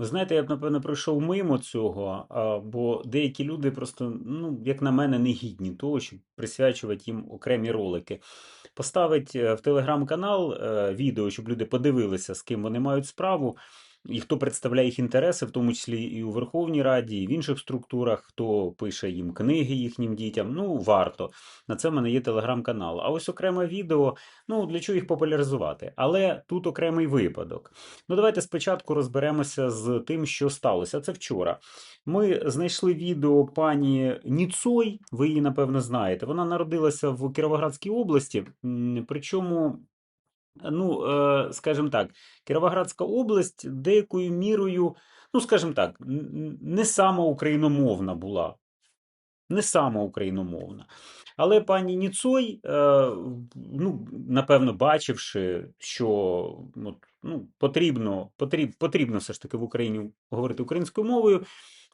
Ви знаєте, я б, напевно, пройшов мимо цього, бо деякі люди просто, ну, як на мене, не гідні того, щоб присвячувати їм окремі ролики. Поставить е, в телеграм-канал е, відео, щоб люди подивилися, з ким вони мають справу, і хто представляє їх інтереси, в тому числі і у Верховній Раді, і в інших структурах, хто пише їм книги їхнім дітям. Ну, варто. На це в мене є телеграм-канал. А ось окреме відео, ну, для чого їх популяризувати? Але тут окремий випадок. Ну, давайте спочатку розберемося з тим, що сталося. Це вчора. Ми знайшли відео пані Ніцой, ви її, напевно, знаєте. Вона народилася в Кіровоградській області, причому. Ну, е, скажімо так, Кіровоградська область деякою мірою, ну, скажімо так, не сама україномовна була. Не сама україномовна. Але пані Ніцой, е, ну, напевно, бачивши, що ну, потрібно, потріб, потрібно все ж таки в Україні говорити українською мовою,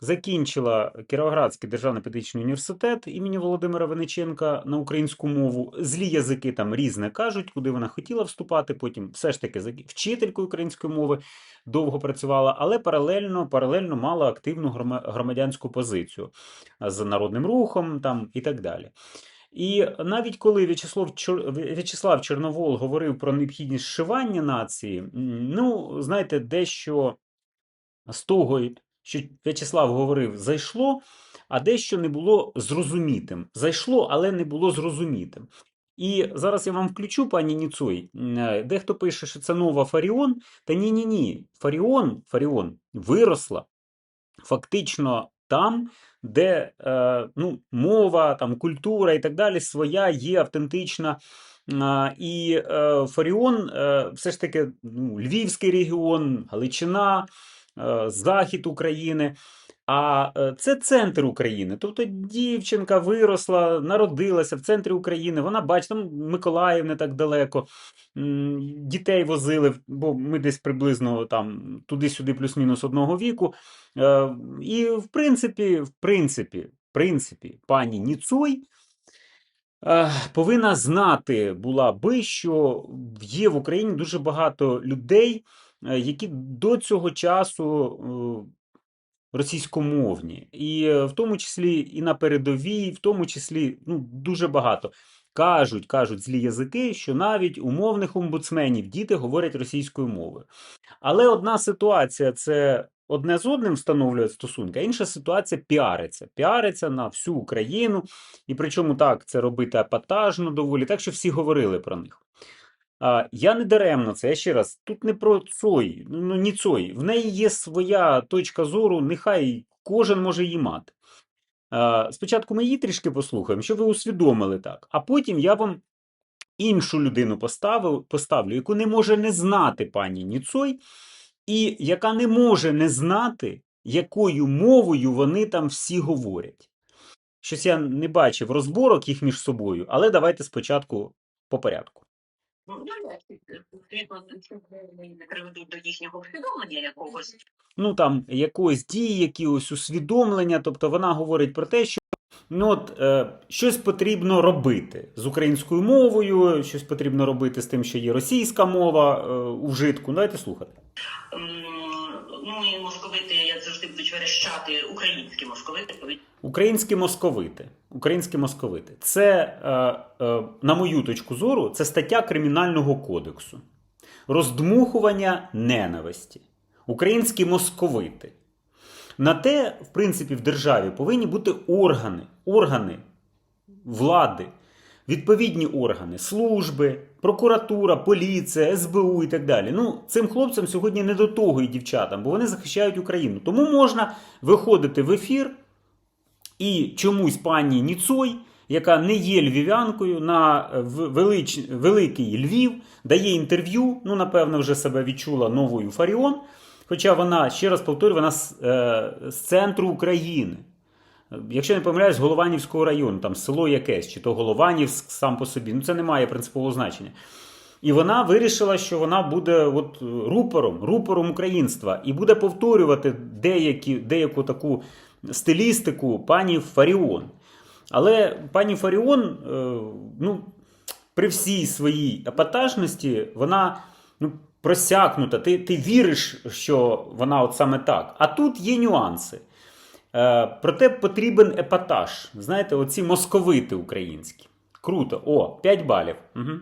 закінчила Кіровоградський державний педагогічний університет імені Володимира Вениченка на українську мову. Злі язики там різне кажуть, куди вона хотіла вступати. Потім все ж таки вчителькою української мови довго працювала, але паралельно, паралельно мала активну громадянську позицію з народним рухом там і так далі. І навіть коли В'ячеслав. В'ячеслав Чорновол говорив про необхідність зшивання нації, ну, знаєте, дещо з того, що В'ячеслав говорив, зайшло, а дещо не було зрозумітим. Зайшло, але не було зрозумітим. І зараз я вам включу, пані Ніцой. Е, Дехто пише, що це нова Фаріон. Та ні-ні ні. Фаріон, Фаріон виросла фактично там, де е, ну, мова, там, культура і так далі своя є автентична. А, І е, Фаріон е, все ж таки ну, Львівський регіон, Галичина, е, захід України. А е, це центр України. Тобто дівчинка виросла, народилася в центрі України. Вона бачить, там Миколаїв не так далеко. Дітей возили, бо ми десь приблизно там туди-сюди, плюс-мінус одного віку. Е, І в принципі, в принципі, в принципі, пані Ніцой е, повинна знати була би, що є в Україні дуже багато людей, е, які до цього часу е, російськомовні, і е, в тому числі і на передовій, в тому числі ну, дуже багато. Кажуть, кажуть злі язики, що навіть у мовних омбудсменів діти говорять російською мовою. Але одна ситуація це одне з одним встановлює стосунки, а інша ситуація піариться. Піариться на всю Україну, і причому так це робити епатажно доволі, так що всі говорили про них. А, я не даремно це, я ще раз, тут не про Цой, ну ні Цой. В неї є своя точка зору, нехай кожен може її мати. А, спочатку ми її трішки послухаємо, щоб ви усвідомили так, а потім я вам іншу людину поставив, поставлю, яку не може не знати пані Ніцой, і яка не може не знати, якою мовою вони там всі говорять. Щось я не бачив розборок їх між собою, але давайте спочатку по порядку. Не приведуть до їхнього усвідомлення якогось. ну там якоїсь дії, якісь усвідомлення. Тобто вона говорить про те, що ну, от, е, щось потрібно робити з українською мовою, щось потрібно робити з тим, що є російська мова е, у вжитку. Давайте слухати. Ну і московити, будуть верещати українські московити. Українські московити. Українські московити. Це, е, е, на мою точку зору, це стаття Кримінального кодексу. Роздмухування ненависті. Українські московити. На те, в принципі, в державі повинні бути органи, органи влади, відповідні органи, служби, прокуратура, поліція, СБУ і так далі. Ну, цим хлопцям сьогодні не до того і дівчатам, бо вони захищають Україну. Тому можна виходити в ефір і чомусь пані Ніцой, яка не є львів'янкою, на е, велич, великий Львів, дає інтерв'ю. Ну, напевно, вже себе відчула новою Фаріон. Хоча вона, ще раз повторюю, вона з, е, з центру України. Якщо не помиляюсь, Голованівського району, там село якесь, чи то Голованівськ сам по собі. Ну, це не має принципового значення. І вона вирішила, що вона буде от рупором, рупором українства і буде повторювати деякі, деяку таку стилістику пані Фаріон. Але пані Фаріон, е, ну, при всій своїй епатажності, вона ну, просякнута, ти, ти віриш, що вона от саме так. А тут є нюанси. Е, проте потрібен епатаж. Знаєте, оці московити українські. Круто. О, 5 балів. Угу.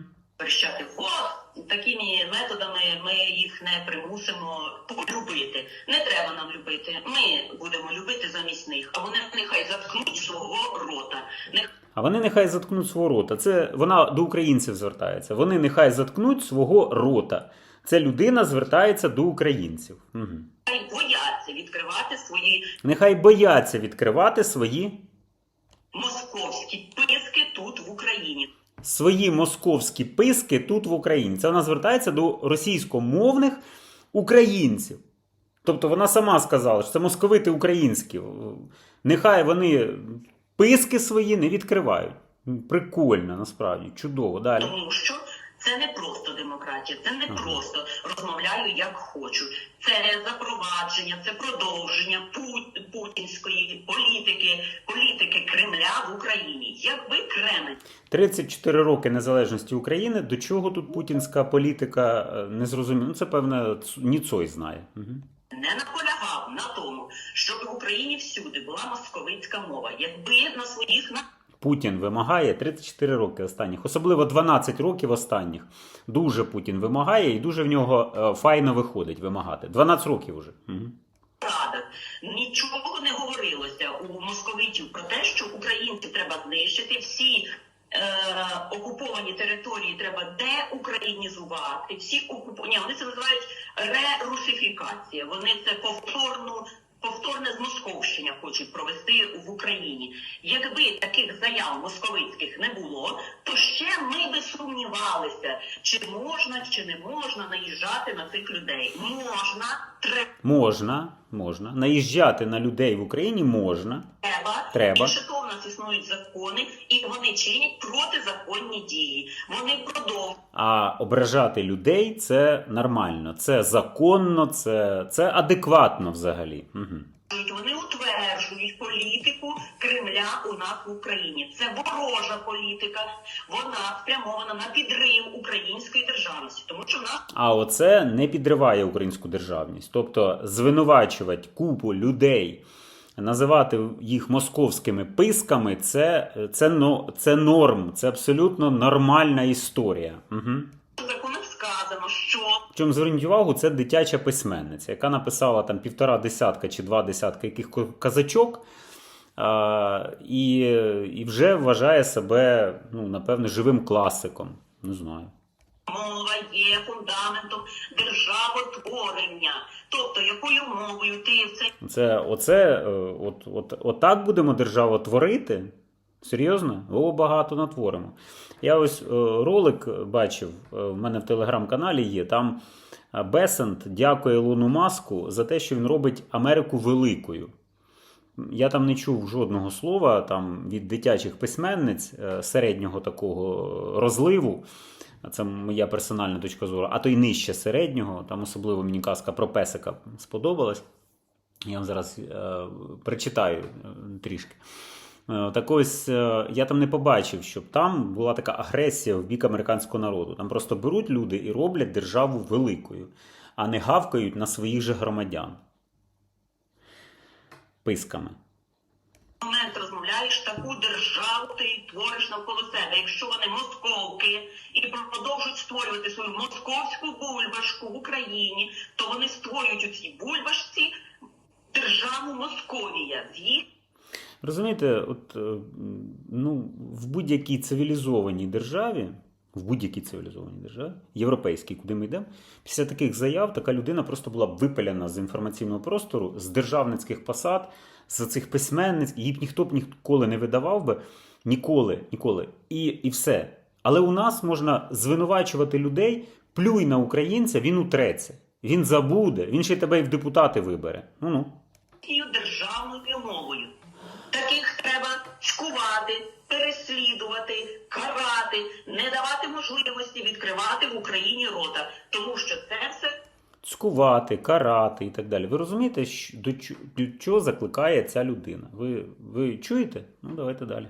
О, такими методами ми їх не примусимо полюбити. Не треба нам любити. Ми будемо любити замість них. А вони нехай заткнуть свого рота. Нехай А вони нехай заткнуть свого рота. Це вона до українців звертається. Вони нехай заткнуть свого рота. Це людина звертається до українців. Угу. Бояться відкривати свої Нехай бояться відкривати свої, московські писки тут в Україні. свої московські писки тут в Україні. Це вона звертається до російськомовних українців. Тобто вона сама сказала, що це московити українські. Нехай вони писки свої не відкривають. Прикольно, насправді, чудово. Далі. Тому що це не просто демократія, це не просто розмовляю як хочу. Це запровадження, це продовження пу- путінської політики, політики Кремля в Україні. Якби Кремль 34 роки незалежності України. До чого тут путінська політика е, не зрозуміла. Ну, це певне Ніцой знає. Угу. не наполягав на тому, щоб в Україні всюди була московицька мова, якби на своїх на Путін вимагає 34 роки останніх, особливо 12 років останніх. Дуже Путін вимагає і дуже в нього е, файно виходить вимагати. 12 років уже. Угу. нічого не говорилося у московитів про те, що українців треба знищити, всі е, окуповані території треба деукраїнізувати. Всі окуповані вони це називають рерусифікація. Вони це повторну. Повторне змосковщення хочуть провести в Україні. Якби таких заяв московицьких не було, то ще ми би сумнівалися, чи можна, чи не можна наїжджати на цих людей. Можна, треба. Можна, можна. Наїжджати на людей в Україні можна. Треба. Треба. Більше того, в нас існують закони, і вони чинять протизаконні дії. Вони продовжують А ображати людей це нормально, це законно, це, це адекватно взагалі. Угу. Вони утверджують політику Кремля у нас в Україні. Це ворожа політика. Вона спрямована на підрив української державності, тому що в нас А оце не підриває українську державність. Тобто звинувачувати купу людей, називати їх московськими писками, це, це, це норм, це абсолютно нормальна історія. Угу. Чому зверніть увагу, це дитяча письменниця, яка написала там півтора десятка чи два десятка яких казачок. А, і, і вже вважає себе, ну, напевне, живим класиком. Не знаю. мова є фундаментом державотворення. Тобто, якою мовою ти в цей Це оце, е, от, от, от так будемо державу творити? Серйозно? О, багато натворимо. Я ось е, ролик бачив, е, в мене в телеграм-каналі є. Там е, Бесент дякує Луну Маску за те, що він робить Америку великою. Я там не чув жодного слова там, від дитячих письменниць середнього такого розливу. Це моя персональна точка зору, а то й нижче середнього. Там особливо мені казка про песика сподобалась. Я вам зараз е, прочитаю трішки. Е, Так ось е, я там не побачив, щоб там була така агресія в бік американського народу. Там просто беруть люди і роблять державу великою, а не гавкають на своїх же громадян. Писками. момент розмовляєш таку державу, ти твориш навколо себе. Якщо вони московки і продовжують створювати свою московську бульбашку в Україні, то вони створюють у цій бульбашці державу Московія. з їх Розумієте, от, е, ну, в будь-якій цивілізованій державі, в будь-якій цивілізованій державі, європейській, куди ми йдемо, після таких заяв така людина просто була випалена з інформаційного простору, з державницьких посад, з цих письменниць, її б ніхто б ніколи не видавав би. Ніколи, ніколи. І, і все. Але у нас можна звинувачувати людей, плюй на українця, він утреться. Він забуде, він ще тебе і в депутати вибере. Ну ну. цією державною мовою. Таких треба шкувати, переслідувати, карати, не давати можливості відкривати в Україні рота, тому що це все цькувати, карати і так далі. Ви розумієте, до до чого закликає ця людина? Ви, ви чуєте? Ну, давайте далі.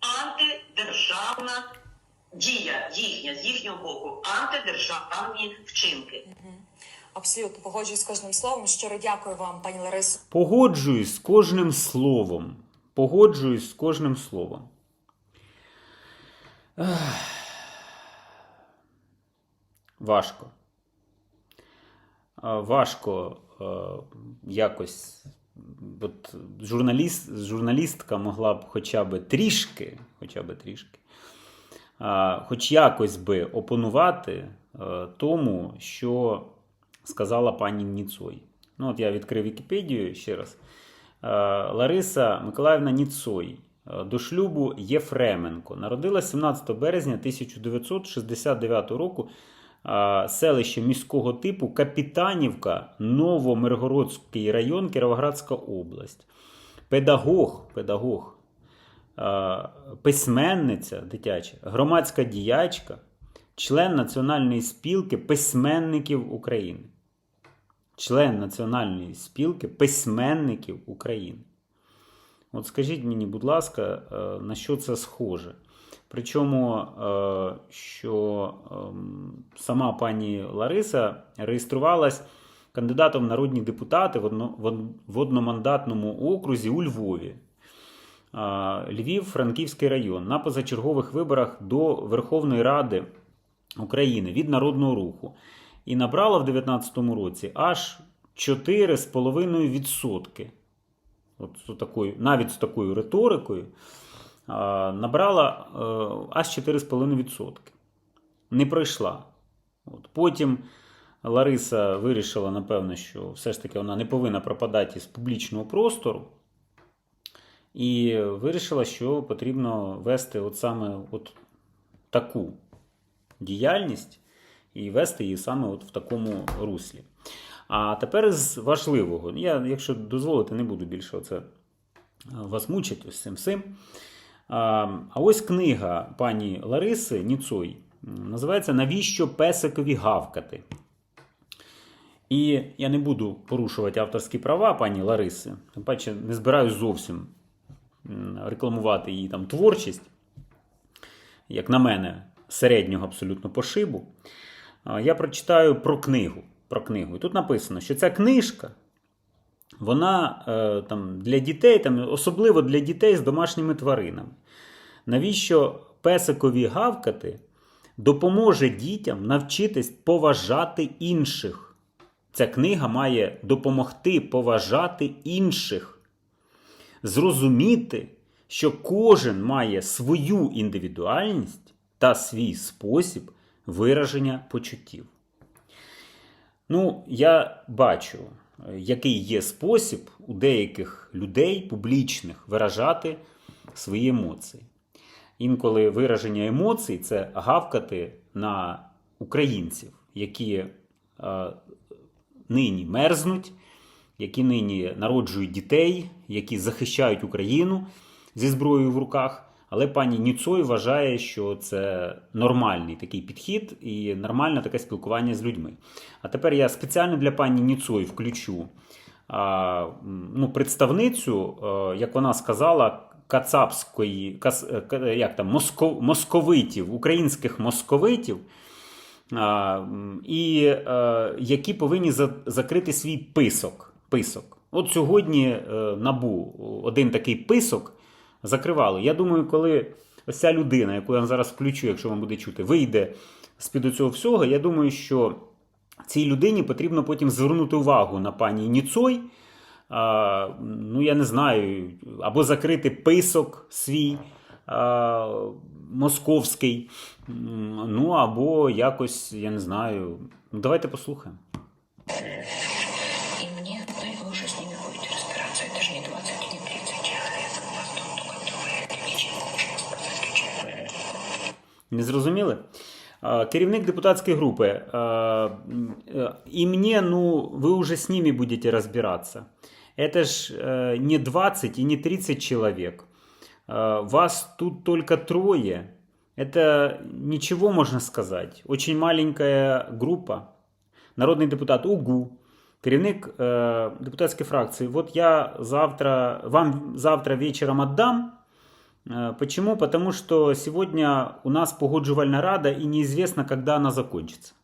антидержавна дія їхня з їхнього боку, антидержавні вчинки. Абсолютно погоджуюсь з кожним словом. Щиро дякую вам, пані Ларисо. Погоджуюсь з кожним словом. Погоджуюсь з кожним словом. Важко. Важко е, якось. От журналіст, журналістка могла б хоча б трішки, хоча б трішки, хоч якось би опонувати е, тому, що сказала пані Ніцой. Ну, от я відкрив Вікіпедію ще раз. Е, Лариса Миколаївна Ніцой до шлюбу Єфременко. Народилась 17 березня 1969 року. е, Селище міського типу Капітанівка, Новомиргородський район, Кіровоградська область. Педагог, педагог, е, письменниця дитяча, громадська діячка, член Національної спілки письменників України член Національної спілки письменників України. От скажіть мені, будь ласка, е, на що це схоже? Причому, е, що сама пані Лариса реєструвалась кандидатом в народні депутати в одномандатному окрузі у Львові. Львів, Франківський район на позачергових виборах до Верховної Ради України від Народного руху і набрала в 2019 році аж 4,5%. От з такою, навіть з такою риторикою набрала е, аж 4,5%. Не пройшла. От. Потім Лариса вирішила, напевно, що все ж таки вона не повинна пропадати із публічного простору. І вирішила, що потрібно вести от саме от таку діяльність і вести її саме от в такому руслі. А тепер з важливого. Я, якщо дозволите, не буду більше оце е, вас мучити ось цим всім. А, ось книга пані Лариси Ніцой називається Навіщо песикові гавкати? І я не буду порушувати авторські права пані Лариси, тим паче не збираюсь зовсім рекламувати її там творчість, як на мене, середнього абсолютно пошибу. Я прочитаю про книгу. Про книгу. І тут написано, що ця книжка, вона е, там, для дітей, там, особливо для дітей з домашніми тваринами. Навіщо песикові гавкати допоможе дітям навчитись поважати інших? Ця книга має допомогти поважати інших, зрозуміти, що кожен має свою індивідуальність та свій спосіб вираження почуттів. Ну, я бачу, який є спосіб у деяких людей публічних виражати свої емоції. Інколи вираження емоцій це гавкати на українців, які е, нині мерзнуть, які нині народжують дітей, які захищають Україну зі зброєю в руках. Але пані Ніцой вважає, що це нормальний такий підхід і нормальне таке спілкування з людьми. А тепер я спеціально для пані Ніцой включу а, ну, представницю, е, як вона сказала, кацапської, кас, е, як там, моско, московитів, українських московитів, а, і е, які повинні за, закрити свій писок. писок. От сьогодні е, набу один такий писок закривали. Я думаю, коли ось ця людина, яку я зараз включу, якщо вам буде чути, вийде з-під цього всього, я думаю, що цій людині потрібно потім звернути увагу на пані Ніцой. А, ну, я не знаю, або закрити писок свій а, московський, ну або якось, я не знаю. Ну, давайте послухаємо. Не зрозуміли? А, Керівник депутатської групи. а, м, е, І мені, ну, ви уже з ними будете розбиратися. Это ж э, не 20 и не 30 человек. Э, Вас тут только трое. Это ничего можно сказать. Очень маленькая группа. Народний депутат УГУ, керівник е, депутатської фракції. Вот я завтра, вам завтра вечером отдам. Э, Почему? Потому что сегодня у нас погоджувальная рада и неизвестно, когда она закончится.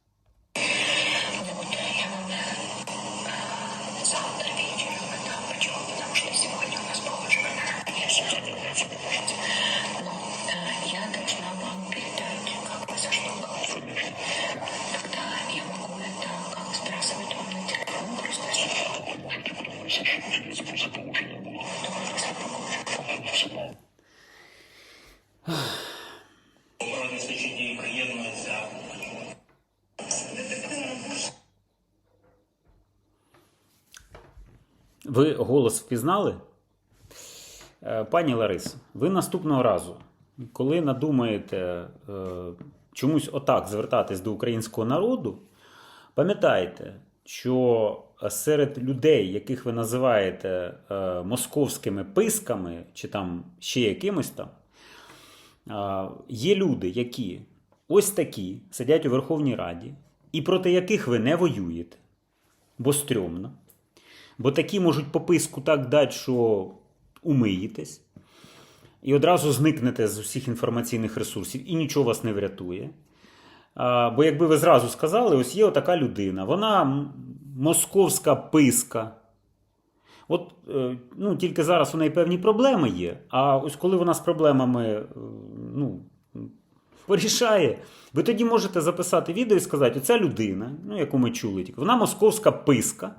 Ви голос впізнали? Е, Пані Ларисо, ви наступного разу, коли надумаєте е, чомусь отак звертатись до українського народу, пам'ятайте, що серед людей, яких ви називаєте е, московськими писками чи там ще якимось там, є люди, які ось такі сидять у Верховній Раді, і проти яких ви не воюєте, бо стрьомно. Бо такі можуть пописку так дати, що умиєтесь, і одразу зникнете з усіх інформаційних ресурсів, і нічого вас не врятує. А, бо якби ви зразу сказали, ось є отака людина, вона московська писка. От е, ну, тільки зараз у неї певні проблеми є. А ось коли вона з проблемами е, ну, порішає, ви тоді можете записати відео і сказати: оця людина, ну, яку ми чули, вона московська писка,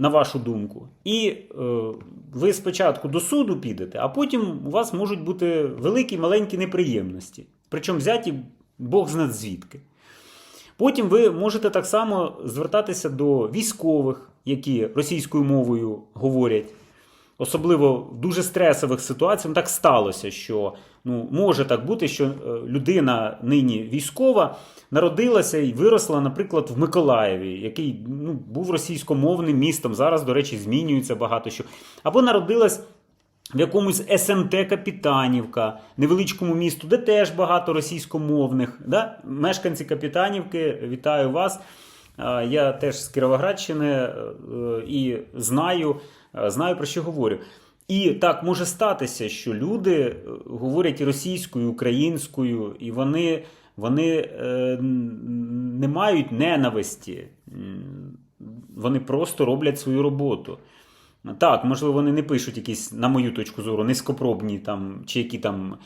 на вашу думку. І е, ви спочатку до суду підете, а потім у вас можуть бути великі маленькі неприємності. Причому взяті Бог знає звідки. Потім ви можете так само звертатися до військових, які російською мовою говорять. Особливо в дуже стресових ситуаціях так сталося, що ну, може так бути, що е, людина нині військова народилася і виросла, наприклад, в Миколаєві, який ну, був російськомовним містом. Зараз, до речі, змінюється багато що. Або народилась в якомусь СМТ Капітанівка, невеличкому місту, де теж багато російськомовних. Да? Мешканці Капітанівки, вітаю вас. Я теж з Кіровоградщини е, е, і знаю, знаю про що говорю. І так може статися, що люди е, говорять і російською, і українською, і вони, вони е, не мають ненависті. Вони просто роблять свою роботу. Так, можливо, вони не пишуть якісь, на мою точку зору, низькопробні там, чи які там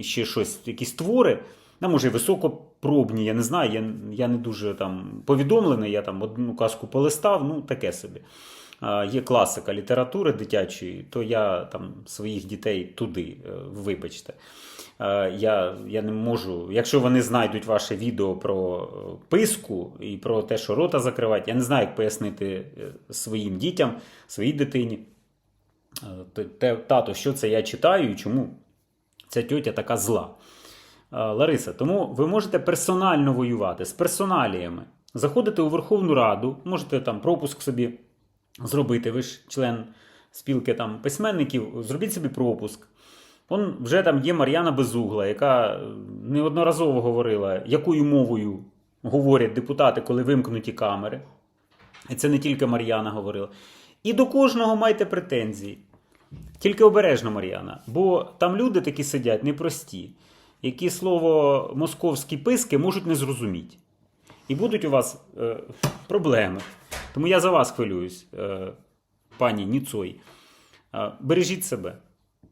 ще щось, якісь твори. А може, високопробні, я не знаю, я, я не дуже там повідомлений, я там одну казку полистав, ну таке собі. А, є класика літератури дитячої, то я там своїх дітей туди, е, вибачте. Е, Я, я не можу. Якщо вони знайдуть ваше відео про е, писку і про те, що рота закривати, я не знаю, як пояснити е, своїм дітям, своїй дитині. Е, Тато, що це я читаю і чому ця тьотя така зла. Е, Лариса, тому ви можете персонально воювати з персоналіями. Заходите у Верховну Раду, можете там пропуск собі зробити. Ви ж член спілки там письменників, зробіть собі пропуск. Он вже там є Мар'яна Безугла, яка е, неодноразово говорила, якою мовою говорять депутати, коли вимкнуті камери. І це не тільки Мар'яна говорила. І до кожного майте претензії. Тільки обережно, Мар'яна, бо там люди такі сидять непрості, які слово московські писки можуть не зрозуміти. І будуть у вас е, проблеми. Тому я за вас хвилююсь, е, пані Ніцой. Е, бережіть себе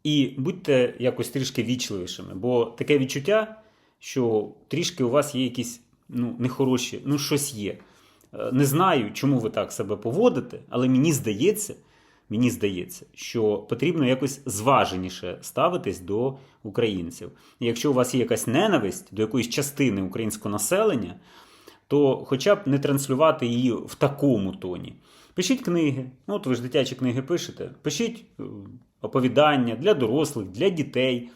і будьте якось трішки вічливішими, бо таке відчуття, що трішки у вас є якісь ну, нехороші, ну щось є. Е, Не знаю, чому ви так себе поводите, але мені здається, мені здається, що потрібно якось зваженіше ставитись до українців. І якщо у вас є якась ненависть до якоїсь частини українського населення, то хоча б не транслювати її в такому тоні. Пишіть книги, ну от ви ж дитячі книги пишете, пишіть е, оповідання для дорослих, для дітей.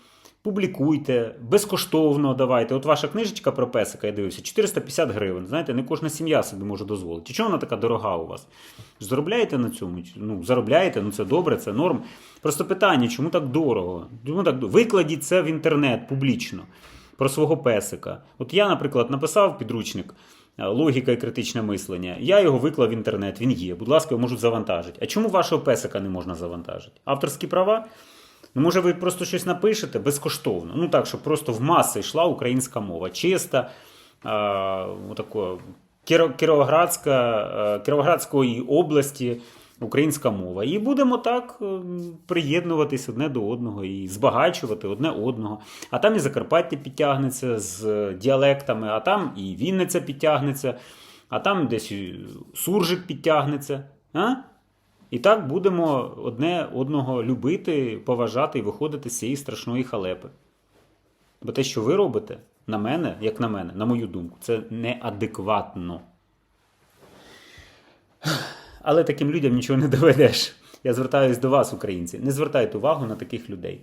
Публікуйте, безкоштовно давайте. От ваша книжечка про песика, я дивився, 450 гривень. Знаєте, не кожна сім'я собі може дозволити. Чому вона така дорога у вас? Заробляєте на цьому? Ну, заробляєте, ну це добре, це норм. Просто питання, чому так дорого? Чому так дорого? Викладіть це в інтернет публічно про свого песика. От я, наприклад, написав підручник логіка і критичне мислення. Я його виклав в інтернет, він є. Будь ласка, його можуть завантажити. А чому вашого песика не можна завантажити? Авторські права? Ну, може, ви просто щось напишете безкоштовно. Ну так, щоб просто в маси йшла українська мова. Чиста, Кіровоградська, е, Кіровоградської області українська мова. І будемо так е, приєднуватись одне до одного і збагачувати одне одного. А там і Закарпаття підтягнеться з е, діалектами, а там і Вінниця підтягнеться, а там десь Суржик підтягнеться. А? І так будемо одне одного любити, поважати і виходити з цієї страшної халепи. Бо те, що ви робите, на мене, як на мене, на мою думку, це неадекватно. Але таким людям нічого не доведеш. Я звертаюсь до вас, українці. Не звертайте увагу на таких людей.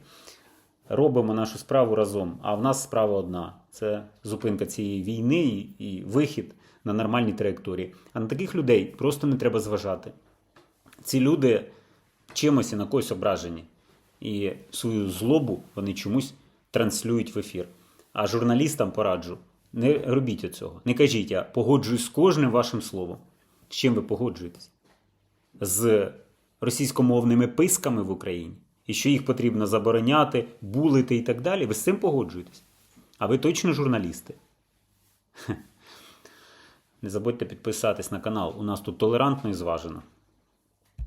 Робимо нашу справу разом. А в нас справа одна: це зупинка цієї війни і, вихід на нормальній траєкторії. А на таких людей просто не треба зважати. Ці люди чимось і на когось ображені. І свою злобу вони чомусь транслюють в ефір. А журналістам пораджу: не робіть цього. Не кажіть, я погоджуюсь з кожним вашим словом. З чим ви погоджуєтесь? З російськомовними писками в Україні, і що їх потрібно забороняти, булити і так далі. Ви з цим погоджуєтесь? А ви точно журналісти? Не забудьте підписатись на канал. У нас тут толерантно і зважено.